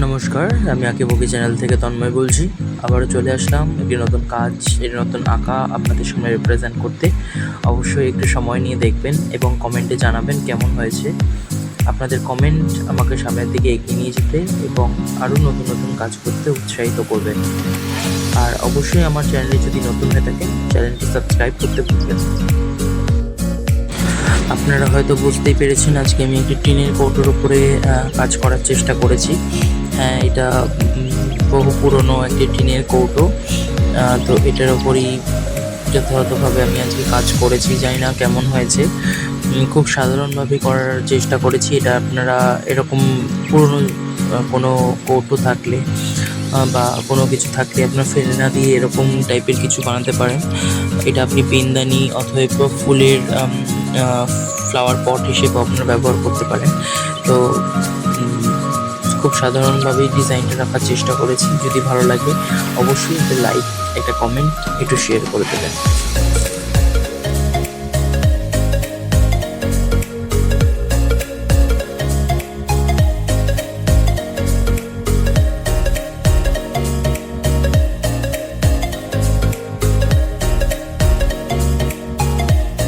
নমস্কার, আমি আঁকিবুকি চ্যানেল থেকে তন্ময় বলছি। আবারও চলে আসলাম একটি নতুন কাজ, একটি নতুন আঁকা আপনাদের সামনে রিপ্রেজেন্ট করতে। অবশ্যই একটু সময় নিয়ে দেখবেন এবং কমেন্টে জানাবেন কেমন হয়েছে। আপনাদের কমেন্ট আমাকে সামনের দিকে এগিয়ে নিয়ে যেতে এবং আরও নতুন নতুন কাজ করতে উৎসাহিত করবেন। আর অবশ্যই আমার চ্যানেলে যদি নতুন হয়ে থাকেন চ্যানেলটি সাবস্ক্রাইব করতে ভুলবেন আপনারা হয়তো বুঝতেই পেরেছেন, আজকে আমি একটি টিনের কৌটোর উপরে কাজ করার চেষ্টা করেছি। হ্যাঁ এটা বহু পুরনো একটি টিনের কৌটো। তো এটার ওপরই যথাযথভাবে আমি আজকে কাজ করেছি, জানি না কেমন হয়েছে। খুব সাধারণভাবে করার চেষ্টা করেছি, এটা আপনারা এরকম পুরনো কোনো কৌটো থাকলে বা কোনো কিছু থাকলে আপনার ফেলে না দিয়ে এরকম টাইপের কিছু বানাতে পারেন। এটা আপনি পেনদানি অথবা ফুলের ফ্লাওয়ার পট হিসেবে আপনারা ব্যবহার করতে পারেন। তো খুব সাধারণভাবেই ডিজাইনটা রাখার চেষ্টা করেছি। যদি ভালো লাগে, অবশ্যই একটা লাইক, একটা কমেন্ট, একটু শেয়ার করে দেবেন।